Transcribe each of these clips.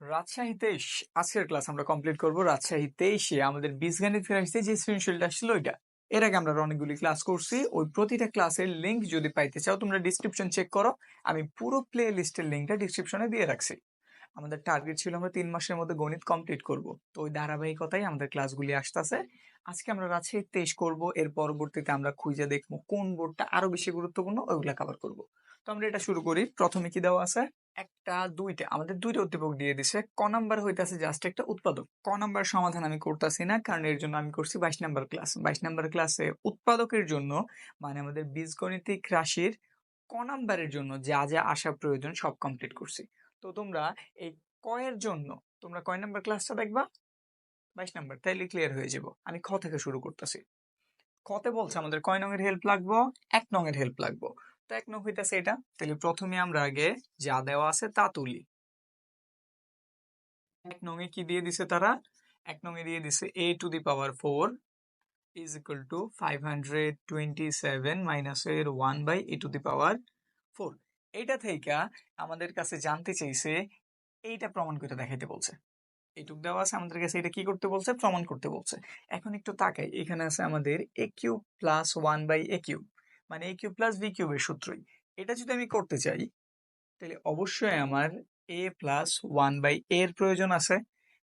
রাজশাহী তেইশ আজকের ক্লাস আমরা কমপ্লিট করব। রাজশাহী তেইশে আমাদের বীজগণিত ফেরা আসছে যে সৃজনশীলটা ছিল ওইটা। এর আগে আমরা অনেকগুলি ক্লাস করছি। ওই প্রতিটা ক্লাসের লিংক যদি পাইতে চাও, তোমরা ডিসক্রিপশন চেক করো। আমি পুরো প্লে লিস্টের লিঙ্কটা ডিসক্রিপশনে দিয়ে রাখছি। আমাদের টার্গেট ছিল আমরা তিন মাসের মধ্যে গণিত কমপ্লিট করব। তো ওই ধারাবাহিকতাই আমাদের ক্লাসগুলি আসতেছে। আজকে আমরা রাজশাহী তেইশ করব। এর পরবর্তীতে আমরা খুঁজে দেখব কোন বোর্ডটা আরও বেশি গুরুত্বপূর্ণ, ওইগুলা কভার করব। তো আমরা এটা শুরু করি। প্রথমে কি দেওয়া আছে? একটা, দুইটা, আমাদের দুইটা উদ্দীপক দিয়ে দিছে। ক নাম্বার হইতাছে জাস্ট একটা উৎপাদক। ক নাম্বার সমাধান আমি করতেছি না, কারণ এর জন্য আমি করছি বাইশ নাম্বার ক্লাস বাইশ নাম্বার ক্লাসে উৎপাদকের জন্য মানে আমাদের বীজগণিতিক রাশির ক নাম্বারের জন্য যা যা আসা প্রয়োজন সব কমপ্লিট করছি। তো তোমরা এই কয়ের জন্য, তোমরা কয় নাম্বার ক্লাসটা দেখবা? বাইশ নাম্বার, তাইলে ক্লিয়ার হয়ে যাব। আমি খ থেকে শুরু করতেছি। খতে বলছে আমাদের কয় নঙের হেল্প লাগবো? এক নঙের হেল্প লাগবো। তো এক নং হইতেছে এটা তাহলে প্রথমে আমরা আগে যা দেওয়া আছে তা তুলি। এক নঙে কি দিয়ে দিছে তারা? এক নঙে দিয়ে দিছে a to the power four five hundred twenty seven minus এর one by a to the power four এইটা থেকে আমাদের কাছে জানতে চাইছে, এইটা প্রমাণ করে দেখাইতে বলছে। এইটুক দেওয়া আছে, আমাদের কাছে এটা কি করতে বলছে? প্রমাণ করতে বলছে। এখন একটু তাকাই, এখানে আছে আমাদের a cube plus one by a cube মানে এ কিউব প্লাস বি কিউবের সূত্রই। এটা যদি আমি করতে চাই, তাহলে অবশ্যই আমার এ প্লাস ওয়ান বাই এর প্রয়োজন আছে।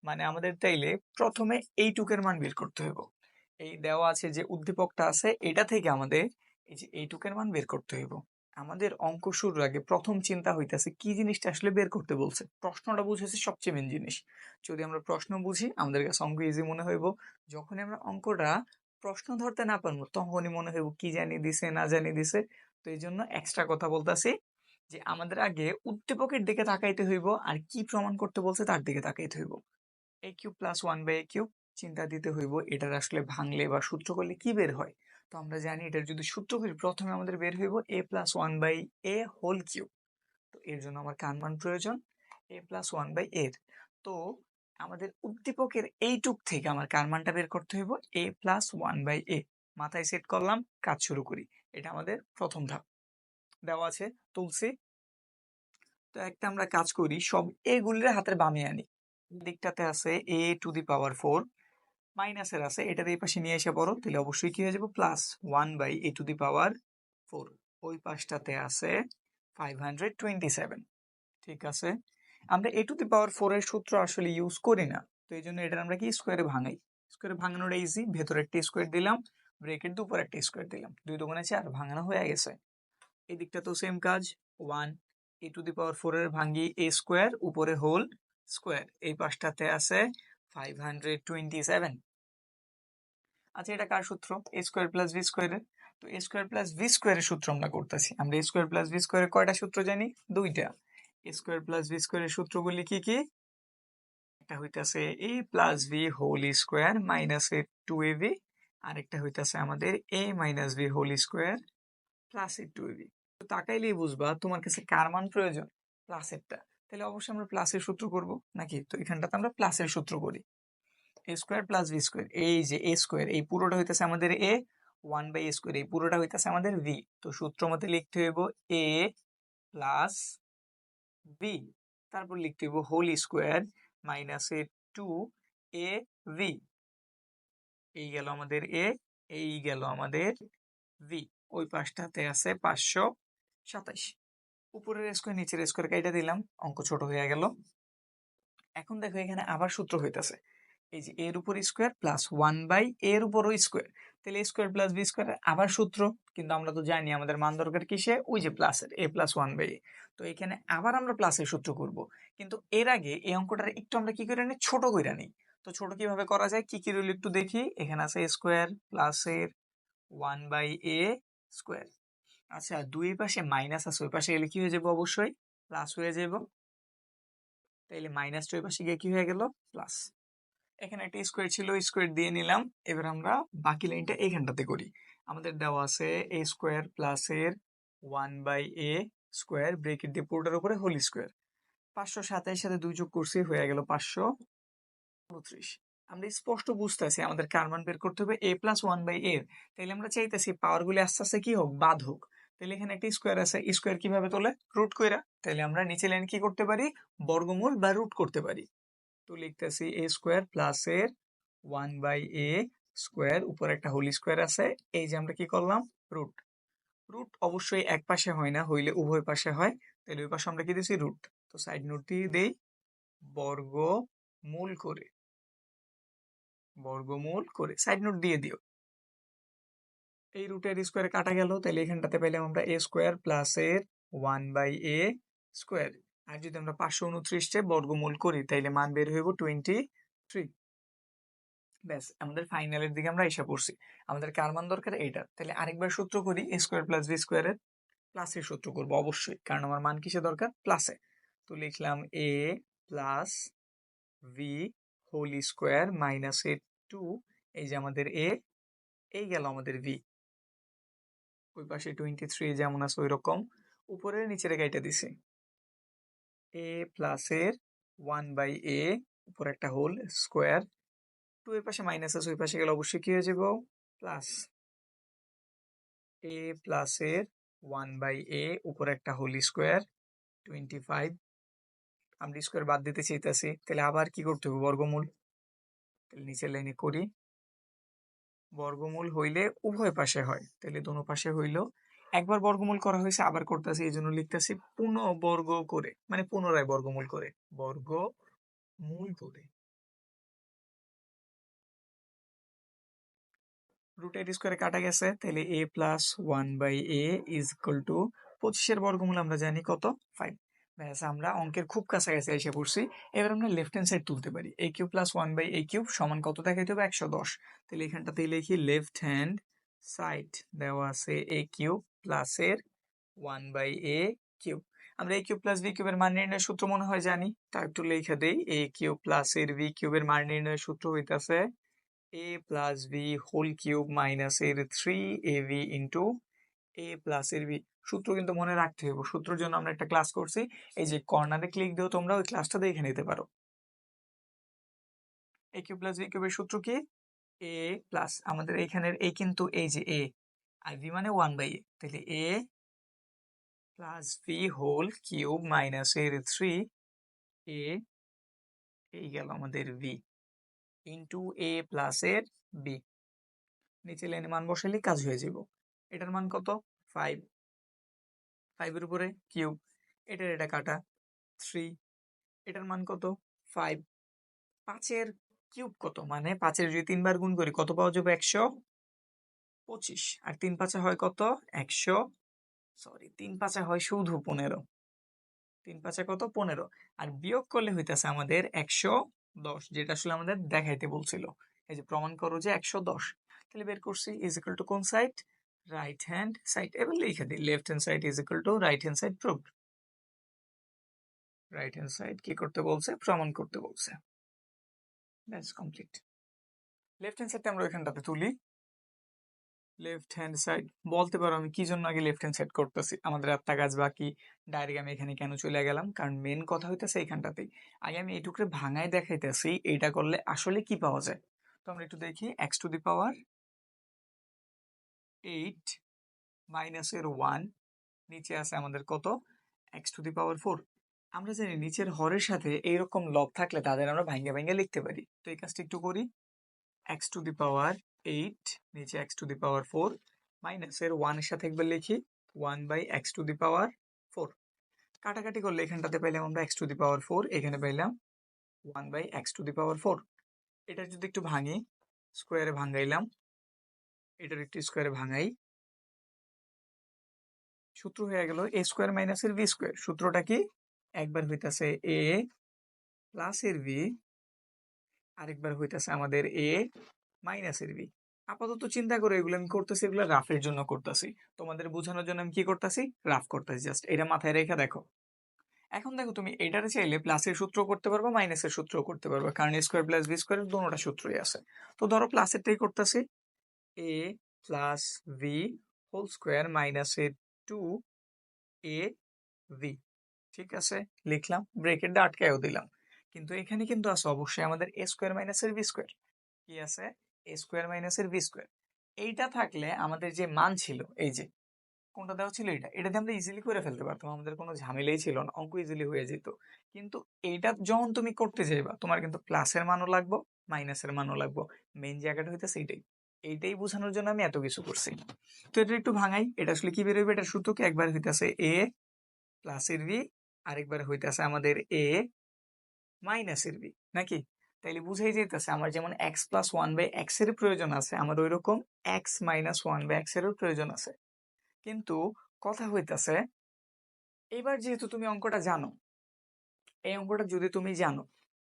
মানে আমাদের তাইলে প্রথমে এইটুকের মান বের করতে হবে এই দেওয়া আছে যে উদ্দীপকটা আছে, এটা থেকে আমাদের এই যে এইটুকের মান বের করতে হইব। আমাদের অঙ্ক শুরুর আগে প্রথম চিন্তা হইতেছে, কি জিনিসটা আসলে বের করতে বলছে? প্রশ্নটা বুঝেছে সবচেয়ে মেন জিনিস। যদি আমরা প্রশ্ন বুঝি, আমাদের কাছে অঙ্ক ইজি মনে হইব। যখনই আমরা অঙ্কটা প্রশ্ন ধরতে না পারব, তখনই মনে হইব কি জানি দিছে, না জানি দিছে। তো এই জন্য এক্সট্রা কথা বলতেছি যে আমাদের আগে উদ্দীপকের দিকে তাকাইতে হইব আর কি প্রমাণ করতে বলছে তার দিকে তাকাইতে হইব। A cube plus one by a cube চিন্তা দিতে হইব এটার আসলে ভাঙলে বা সূত্র করলে কি বের হয়। তো আমরা জানি এটার যদি সূত্র করি প্রথমে আমাদের বের হইব a plus one by a whole cube তো এর জন্য আমার কানমান প্রয়োজন? এ প্লাস ওয়ান বাই এর। তো আমাদের উদ্দীপকের এইটুক থেকে আমার কার মানটা বের করতে হইব। A plus one by a মাথায় সেট করলাম, কাজ শুরু করি। এটা আমাদের প্রথম ধাপ। দেওয়া আছে তুলসী তো একটা আমরা কাজ করি, সব এ এগুলির হাতের বামে আনি। দিকটাতে আছে এ টু দি পাওয়ার ফোর মাইনাসের আছে এটার এই পাশে নিয়ে এসে পড়ো, তাহলে অবশ্যই কি হয়ে যাবে? Plus one by a to the power four ওই পাশটাতে আছে ফাইভ হান্ড্রেড টোয়েন্টি সেভেন ঠিক আছে? আমরা এ টু দি পাওয়ার ফোর এর সূত্র আসলে ইউজ করি না। তো এই জন্য এটা আমরা কি স্কোয়ারে ভাঙাই। স্কোয়ারে ভাঙানোটা ইজি ভেতরে একটা স্কোয়ার দিলাম ব্রেকের দুপুর একটা স্কোয়ার দিলাম। দুই দোকানে চার, ভাঙানো হয়ে গেছে। এই দিকটা তো সেম কাজ। One a to the power four এর ভাঙ্গি এ স্কোয়ার উপরে হোল স্কোয়ার এই পাশটাতে আছে ফাইভ হান্ড্রেড টোয়েন্টি সেভেন আচ্ছা এটা কার সূত্র? এ স্কোয়ার প্লাস ভি স্কোয়ারের তো এ স্কোয়ার প্লাস ভি স্কোয়ারের সূত্র আমরা করতেছি। আমরা এ স্কোয়ার প্লাস ভি স্কোয়ারের কয়টা সূত্র জানি? দুইটা। স্কোয়ার প্লাস ভি স্কোয়ারের সূত্রগুলি কি কি? একটা হইতাছে a plus b whole square minus a two a b আরেকটা হইতাছে আমাদের a minus b whole square plus a two a b তো তাকাইলেই বুঝবা তোমার কাছে কার মান প্রয়োজন? প্লাসেরটা তাহলে অবশ্যই আমরা প্লাসের সূত্র করব, নাকি? তো এখানটাতে আমরা প্লাসের সূত্র করি। A square plus b square, এই যে এ স্কোয়ার, এই পুরোটা হইতেছে আমাদের a one by a square, এই পুরোটা হইতেছে আমাদের ভি তো সূত্র মতে লিখতে হইব এ প্লাস ভি তারপর লিখতে whole square minus a two a b এই গেল আমাদের এ এই গেল আমাদের ভি ওই পাশটাতে আছে পাঁচশো সাতাইশ। উপরের স্কোয়ার নিচের স্কোয়ার কাইটা দিলাম, অঙ্ক ছোট হয়ে গেল। এখন দেখো এখানে আবার সূত্র হইতাছে। এই যে এর উপর স্কোয়ার প্লাস ওয়ান বাই এর উপরও স্কোয়ার তাহলে স্কোয়ার প্লাস বি স্কোয়ার আবার সূত্র, কিন্তু আমরা তো জানি আমাদের মান দরকার কিসে? ওই যে প্লাসের a plus one by a তো এখানে আবার আমরা প্লাসের সূত্র করব। কিন্তু এর আগে এই অঙ্কটার একটু আমরা কি করে নিই? ছোট করে নিই। তো ছোট কীভাবে করা যায়? কি কি রইল একটু দেখি। এখানে আছে স্কোয়ার প্লাসের ওয়ান বাই এ স্কোয়ার আচ্ছা দুই পাশে মাইনাস আছে, ওই পাশে গেলে কি হয়ে যাবে? অবশ্যই প্লাস হয়ে যাব। তাইলে মাইনাস ওই পাশে গিয়ে কি হয়ে গেল? প্লাস এখানে একটা স্কোয়ার ছিল স্কোয়ার দিয়ে নিলাম। এবার আমরা বাকি লাইনটা এইখানটাতে করি। আমাদের দেওয়া আছে এ স্কোয়ার প্লাস এর one by a square bracket দিয়ে পুরোটার উপরে হোল স্কোয়ার পাঁচশো সাতাইশ সাথে দুই যোগ করছি, হয়ে গেল পাঁচশো উনত্রিশ আমরা স্পষ্ট বুঝতেছি আমাদের কার মান বের করতে হবে এ প্লাস ওয়ান বাই এর। তাইলে আমরা চাইতেছি পাওয়ার গুলি আস্তে আস্তে কি হোক, বাদ হোক। তাহলে এখানে একটা স্কোয়ার আছে স্কোয়ার কীভাবে তোলে? রুট কইরা। তাহলে আমরা নিচে লাইন কি করতে পারি? বর্গমূল বা রুট করতে পারি। তো লিখতেছি এ স্কোয়ার প্লাস এর ওয়ান বাই এ স্কোয়ার উপর একটা হোল স্কোয়ার আছে। এই যে আমরা কি করলাম? রুট রুট অবশ্যই এক পাশে হয় না, হইলে উভয় পাশে হয়। তাহলে ওই পাশে আমরা কি দিছি? রুট তো সাইড নোট দিয়ে দেই বর্গ মূল করে। বর্গমূল করে। সাইড নোট দিয়ে দিও। এই রুটের স্কোয়ার কাটা গেল তাহলে এখানটাতে পেলাম আমরা এ স্কোয়ার প্লাস এর ওয়ান বাই এ স্কোয়ার আর যদি আমরা পাঁচশো উনত্রিশে বর্গমূল করি, তাইলে মান বের হইব টোয়েন্টি থ্রি ব্যাস, আমাদের ফাইনালের দিকে আমরা এসে পড়ছি। আমাদের কার মান দরকার? এইটা তাহলে আরেকবার সূত্র করি এ স্কোয়ার প্লাস বি স্কোয়ারের প্লাসের সূত্র করব, অবশ্যই। কারণ আমার মান কিসে দরকার? প্লাসে তো লিখলাম a plus b whole square minus a two এই যে আমাদের এ এই গেল আমাদের ভি ওই পাশে টোয়েন্টি থ্রি যেমন আছে ওই রকম উপরে নিচের গাইটা দিছি। এ প্লাসের ওয়ান বাই এ উপর একটা হোল স্কোয়ার টু এর পাশে মাইনাস আছে, ওই পাশে গেলে অবশ্যই কি হয়ে যাব? প্লাস এ প্লাসের ওয়ান বাই এ উপর একটা হোল স্কোয়ার টোয়েন্টি ফাইভ আমরা স্কোয়ার বাদ দিতে চাইতেছি, তাহলে আবার কি করতে হবে? বর্গমূল। তাহলে নিচের লাইনে করি। বর্গমূল হইলে উভয় পাশে হয়। তাহলে দোনো পাশে হইল একবার বর্গমূল করা হয়েছে, আবার করতেছি এই জন্য লিখতেছি পুনঃ বর্গ করে মানে পুনরায় বর্গমূল করে বর্গ মূল করে রুটের স্কোয়ারে কাটা গেছে, তাহলে a plus one by a is equal to পঁচিশের বর্গমূল আমরা জানি কত? ফাইভ ব্যাস, আমরা অঙ্কের খুব কাছাকাছি এসে পড়ছি, এবার আমরা লেফট হ্যান্ড সাইড তুলতে পারি। A cube plus one by a cube সমান কত দেখাইতে হবে? একশো দশ। তাহলে এখানটাতে লিখি লেফট হ্যান্ড সাইড দেওয়া আছে এ কিউব প্লাসের ওয়ান বাই এ কিউব আমরা এ কিউব প্লাস বি কিউবের মান নির্ণয়ের সূত্র মনে হয় জানি। তা একটু লিখে দেই। এ কিউব প্লাসের বি কিউবের মান নির্ণয়ের সূত্র হইতাছে a plus b whole cube minus এর three a b into a plus এর বি সূত্র কিন্তু মনে রাখতে হবে সূত্রের জন্য আমরা একটা ক্লাস করছি। এই যে কর্নারে ক্লিক দিও তোমরা, ওই ক্লাসটা দেখে নিতে পারো। এ কিউব প্লাস বি কিউবের সূত্র কি? এ প্লাস আমাদের এইখানের এই কিন্তু এই যে এ আর ভি মানে ওয়ান বাই এ তাহলে a plus b whole cube minus এর থ্রি এ এই গেল আমাদের ভি ইন্টু এ প্লাস এর বি নিচে লাইনে মান বসালে কাজ হয়ে যাব এটার মান কত? ফাইভ ফাইভের উপরে কিউব এটার এটা কাটা থ্রি এটার মান কত? ফাইভ পাঁচের কিউব কত? মানে পাঁচের যদি তিনবার গুণ করি, কত পাওয়া যাবে? একশো। পঁচিশ। আর তিন পাঁচা হয় কত? একশো। সরি তিন পাঁচা হয় শুধু পনেরো। তিন পাঁচা কত? পনেরো। আর বিয়োগ করলে হইতেছে আমাদের একশো দশ, যেটা আসলে আমাদের দেখাইতে বলছিল। এই যে প্রমাণ করো যে একশো দশ। তাহলে বের করছি ইজ ইকাল টু কোন সাইড রাইট হ্যান্ড সাইড এবার লিখে দিই left hand side is equal to right hand side prove right hand side কি করতে বলছে? প্রমাণ করতে বলছে। দ্যাটস কমপ্লিট লেফট হ্যান্ড সাইডটা আমরা ওইখানটাতে তুলি। লেফট হ্যান্ড সাইড বলতে পারো আমি কি জন্য আগে লেফট হ্যান্ড সাইড করতেছি? আমাদের আটটা কাজ বাকি। ডাইরেক্ট আমি এখানে কেন চলে গেলাম? কারণ মেন কথা হইতেছে এইখানটাতেই। আগে আমি এইটুকু ভাঙায় দেখাইতেছি, এইটা করলে আসলে কি পাওয়া যায়? তো আমরা একটু দেখি x to the power eight মাইনাসের ওয়ান নিচে আছে আমাদের কত? X to the power four আমরা জানি নিচের হরের সাথে এইরকম লব থাকলে তাদের আমরা ভাঙ্গে ভাঙ্গে লিখতে পারি। তো এই কাজটা একটু করি। X to the power eight নিচে x to the power four মাইনাসের ওয়ানের সাথে একবার লিখি one by x to the power four কাটাকাটি করলে এখানটাতে পাইলাম আমরা x to the power four এখানে পাইলাম one by x to the power four এটা যদি একটু ভাঙি স্কোয়ারে ভাঙাইলাম এটার একটু স্কোয়ারে ভাঙাই, সূত্র হয়ে গেল এ স্কোয়ার মাইনাসের ভি স্কোয়ার সূত্রটা কি? একবার হইতাছে এ প্লাসের ভি আরেকবার হইতাছে আমাদের এ মাইনাসের ভি আপাতত চিন্তা করে এগুলো আমি করতেছি, এগুলো রাফের জন্য করতেছি। তোমাদের বোঝানোর জন্য আমি কি করতেছি? রাফ করতেছি জাস্ট এটা মাথায় রেখে দেখো। এখন দেখো তুমি এটারে চাইলে প্লাসের সূত্র করতে পারব মাইনাসের সূত্র করতে পারব, কারণ স্কোয়ার প্লাস বি স্কোয়ার দুটোটা সূত্রই আছে। তো ধরো প্লাসেরটাই করতেছি a plus b whole square minus a two a b ঠিক আছে? লিখলাম ব্রেকেটটা আটকায়ও দিলাম। কিন্তু এখানে কিন্তু আছে, অবশ্যই আমাদের এ স্কোয়ার মাইনাসের ভি স্কোয়ার কি আছে? এ স্কোয়ার মাইনাসের ভি স্কোয়ার এইটা থাকলে আমাদের যে মান ছিল, এই যে, কোনটা দেওয়া ছিল এটা এটা দিয়ে আমরা ইজিলি করে ফেলতে পারতাম, আমাদের কোনো ঝামেলাই ছিল না, অঙ্ক ইজিলি হয়ে যেত। কিন্তু এইটা যখন তুমি করতে যাইবা, তোমার কিন্তু প্লাসের মানও লাগবো মাইনাসের মানও লাগবো। মেইন জায়গাটা হইতেছে এইটাই। এইটাই বোঝানোর জন্য আমি এত কিছু করছি তো এটা একটু ভাঙাই, এটা আসলে কি বেরোবে এটা সূত্র কি একবার হইতেছে এ প্লাসের বি আরেকবার হইতেছে আমাদের এ মাইনাসের বি নাকি? তাইলে বুঝাই যাইতেছে, আমার যেমন এক্স প্লাস ওয়ান বাই এক্সের প্রয়োজন আছে, আমার ওই রকম x minus one by x এরও প্রয়োজন আছে। কিন্তু কথা হইতেছে, এবার যেহেতু তুমি অঙ্কটা জানো, এই অঙ্কটা যদি তুমি জানো,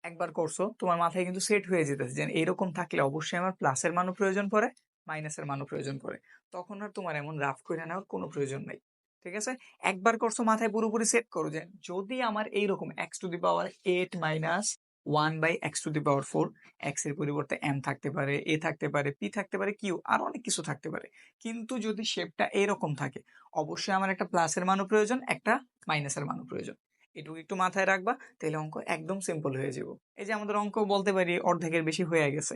একবার করছ, তোমার মাথায় কিন্তু সেট হয়ে যেতেছে যে এইরকম থাকলে অবশ্যই আমার প্লাসের মানও প্রয়োজন পড়ে মাইনাসের মানও প্রয়োজন পড়ে। তখন আর তোমার এমন রাফ করে নেওয়ার কোনো প্রয়োজন নেই, ঠিক আছে? একবার করছ, মাথায় পুরোপুরি সেট করো যে যদি আমার এইরকম x to the power eight minus one by x to the power four এক্সের পরিবর্তে এম থাকতে পারে এ থাকতে পারে পি থাকতে পারে কিউ আর অনেক কিছু থাকতে পারে। কিন্তু যদি শেপটা এরকম থাকে, অবশ্যই আমার একটা প্লাসের মানও প্রয়োজন, একটা মাইনাসের মানও প্রয়োজন। এটুকু একটু মাথায় রাখবা, তাহলে অঙ্ক একদম সিম্পল হয়ে যাব। এই যে আমাদের অঙ্ক বলতে পারি, অর্ধেকের বেশি হয়ে গেছে।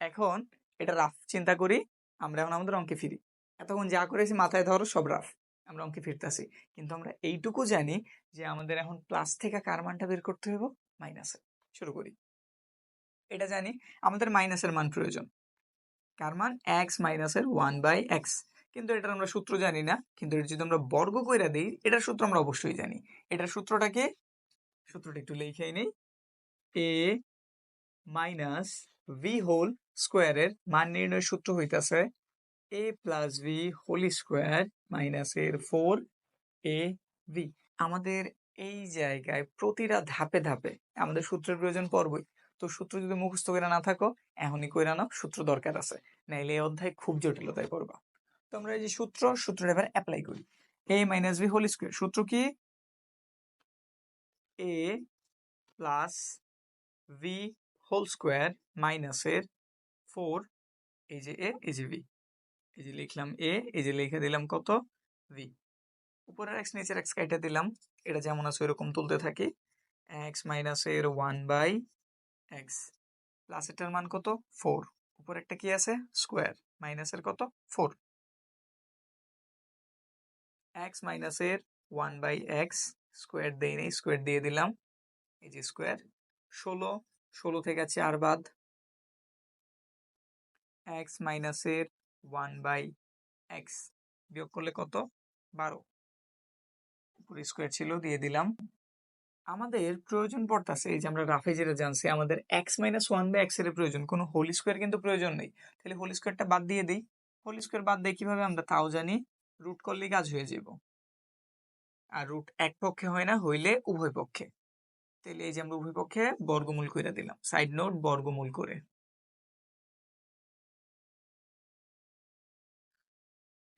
এখন এটা রাফ চিন্তা করি, আমরা এখন আমাদের অঙ্কে ফিরি। এতক্ষণ যা করেছি মাথায় ধরো, সব রাফ আমরা অঙ্কে ফিরতেছি। কিন্তু আমরা এইটুকু জানি যে আমাদের এখন প্লাস থেকে কার মানটা বের করতে হবে মাইনাসে শুরু করি। এটা জানি আমাদের মাইনাসের মান প্রয়োজন। কার মান এক্স মাইনাসের ওয়ান বাই এক্স কিন্তু এটার আমরা সূত্র জানি না। কিন্তু এটা যদি আমরা বর্গ কইরা দিই, এটার সূত্র আমরা অবশ্যই জানি। এটার সূত্রটাকে, সূত্রটা একটু লিখেই নেই। এ মাইনাস ভি হোল স্কোয়ারের মান নির্ণয়ের সূত্র হইতাছে a plus b whole square মাইনাসের ফোর এ ভি আমাদের এই জায়গায় প্রতিটা ধাপে ধাপে আমাদের সূত্রের প্রয়োজন পড়বই। তো সূত্র যদি মুখস্থ করে না থাকো, এখনই কইরা নাও, সূত্র দরকার আছে। নাইলে এই অধ্যায় খুব জটিলতায় পড়বা। তো আমরা এই যে সূত্র, সূত্রটা এবার অ্যাপ্লাই করি। A minus b whole square সূত্র কি? A plus b whole square মাইনাসের ফোর এই যে এ এই যে ভি এই যে লিখলাম এ এই যে লিখে দিলাম কত? ভি উপরের এক্স নিচের এক্স কেটে দিলাম। এটা যেমন আছে ওইরকম তুলতে থাকি। এক্স মাইনাসের ওয়ান বাই এক্স প্লাসেরটার মান কত? ফোর উপরে একটা কি আছে? স্কোয়ার মাইনাসের কত? ফোর এক্স মাইনাসের ওয়ান বাই এক্স স্কোয়ার দেই নেই স্কোয়ার দিয়ে দিলাম। এই যে স্কোয়ার ষোলো। ষোলো থেকে চার বাদ। এক্স মাইনাসের ওয়ান বাই এক্স বিয়োগ করলে কত? বারো। উপরে স্কোয়ার ছিল, দিয়ে দিলাম। আমাদের প্রয়োজন পড়তেছে, এই যে আমরা রাফে যেটা জানছি, আমাদের এক্স মাইনাস ওয়ান বাই এক্সের প্রয়োজন। কোনো হোল স্কোয়ার কিন্তু প্রয়োজন নেই। তাহলে হোল স্কোয়ারটা বাদ দিয়ে দিই। হোল স্কোয়ার বাদ দিয়ে কীভাবে আমরা তাও জানি? রুট করলেই কাজ হয়ে যাব আর রুট এক পক্ষে হয় না, হইলে উভয় পক্ষে। তাহলে এই যে আমরা উভয় পক্ষে বর্গমূল করে দিলাম। সাইড নোট বর্গমূল করে।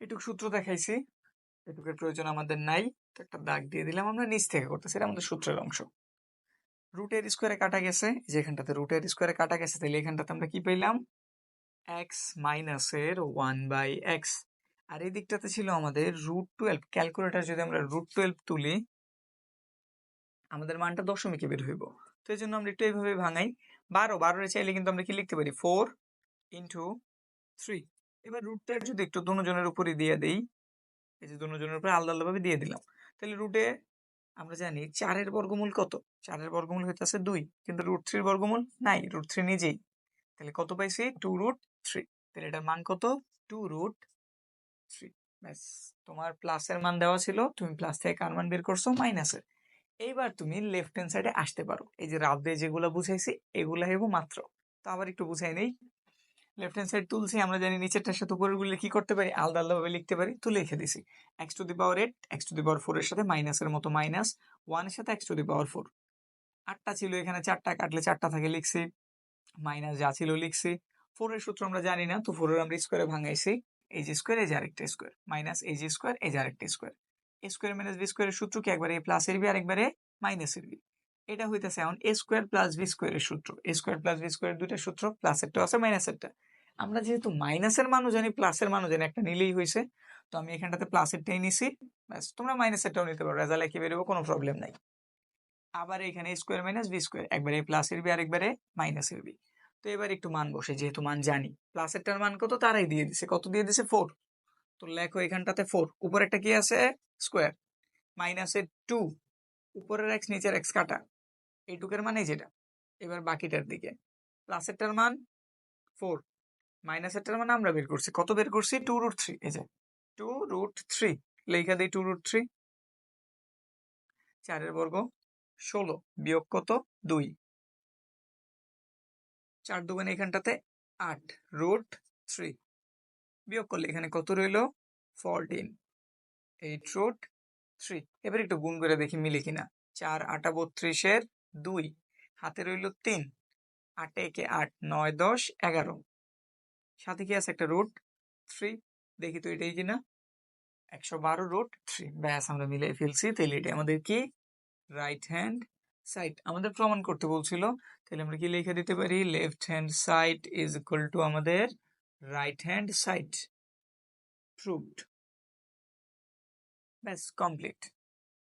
এটুক সূত্র দেখাইছি। এটুকের প্রয়োজন আমাদের নাই। তো একটা দাগ দিয়ে দিলাম। আমরা নিচ থেকে করতেছি, এটা আমাদের সূত্রের অংশ। রুটের স্কোয়ারে কাটা গেছে যে যেখানটাতে রুটের স্কোয়ারে কাটা গেছে, তাহলে এখানটাতে আমরা কি পেলাম? এক্স মাইনাসের ওয়ান বাই এক্স আর এই দিকটাতে ছিল আমাদের রুট টুয়েলভ ক্যালকুলেটার যদি আমরা রুট টুয়েলভ তুলি, আমাদের মানটা দশমিকে বের হইব। তো এই জন্য আমরা একটু এইভাবে ভাঙাই। বারো বারোরে চাইলে কিন্তু আমরা কি লিখতে পারি? ফোর ইন্টু থ্রি এবার রুটটা যদি একটু দুজনের উপরে দিয়ে দেই, এই যে দুজনের উপরে আলাদা আলাদাভাবে দিয়ে দিলাম। তাহলে রুটে আমরা জানি চারের বর্গমূল কত? চারের বর্গমূল হইতেছে দুই, কিন্তু রুট থ্রির বর্গমূল নাই রুট থ্রি নিজেই। তাহলে কত পাইছি? টু রুট থ্রি তাহলে এটার মান কত? টু রুট থ্রি ব্যাস, তোমার প্লাসের মান দেওয়া ছিল, তুমি প্লাস থেকে কার মান বের করছ? মাইনাসের এইবার তুমি লেফট হ্যান্ড সাইডে আসতে পারো। এই যে রাব দিয়ে যেগুলো বুঝাইছি, এগুলো হেবো মাত্র। তো আবার একটু বুঝাই নেই। লেফট হ্যান্ড সাইড তুলছি, আমরা জানি নিচেরটার সাথে উপরেরগুলো কি করতে পারি? আলাদা আলাদাভাবে লিখতে পারি। তুলে লিখে দিছি। X to the power eight x to the power four এর সাথে মাইনাসের মতো মাইনাস ওয়ানের সাথে x to the power four আটটা ছিল এখানে, চারটা কাটলে চারটা থাকে লিখছি। মাইনাস যা ছিল লিখছি। ফোরের সূত্র আমরা জানি না, তো ফোরের আমরা স্কোয়ারে ভাঙাইছি। এই যে স্কোয়ার এই যে আরেকটা স্কোয়ার মাইনাস এই যে স্কোয়ার এই যে আরেকটা square a square minus b স্কোয়ারের সূত্র কি একবারে প্লাসের বি আর আরেকবারে মাইনাসের বি এটা হইতেছে এখন এ স্কোয়ার প্লাস বি স্কোয়ারের সূত্র। এ স্কোয়ার প্লাস বি স্কোয়ারের দুইটা সূত্র প্লাসেরটা আছে মাইনাস মাইনাসেরটা আমরা যেহেতু মাইনাসের মানও জানি প্লাসের মানও জানি, একটা নিলেই হয়েছে তো আমি এখানটাতে প্লাস প্লাসেরটাই নিছি, ব্যাস, তোমরা মাইনাসেরটাও নিতে পারো রেজাল্ট একই বেরোবো, কোনো প্রবলেম নাই। আবার এখানে স্কোয়ার মাইনাস বি স্কোয়ার একবারে প্লাসের বি আর আরেকবারে মাইনাসের বি তো এবার একটু মান বসে, যেহেতু মান জানি প্লাসেরটার মান কত? তারাই দিয়ে দিছে, কত দিয়ে দিছে? ফোর তো লেখো এখানটাতে ফোর উপরে একটা কি আছে? স্কোয়ার মাইনাসে টু উপরের এক্স নিচের এক্স কাটা। এইটুকের মানে যেটা। এবার বাকিটার দিকে। প্লাসেরটার মান ফোর মাইনাসেরটার মান আমরা বের করছি। কত বের করছি? টু রুট থ্রি এই যে টু রুট থ্রি লেখা দিই টু রুট থ্রি চারের বর্গ ষোলো। বিয়োগ কত? দুই। চার দুগুণ এখানটাতে আট। রুট থ্রি বিয়োগ করলে এখানে কত রইল? ফোরটিন এইট রুট থ্রি এবার একটু গুণ করে দেখি মিলে কিনা। চার আটা বত্রিশের দুই, হাতে রইল তিন, আটে একে আট, নয়, দশ, এগারো। সাথে কি আছে একটা রুট থ্রি দেখি তো এটাই কিনা? একশো বারো রুট থ্রি ব্যাস, আমরা মিলে ফেলছি। তাহলে এটা আমাদের কি? রাইট হ্যান্ড সাইড আমাদের প্রমাণ করতে বলছিল। তাহলে আমরা কি লিখে দিতে পারি? Left hand side is equal to আমাদের রাইট হ্যান্ড সাইড প্রুভড ব্যাস কমপ্লিট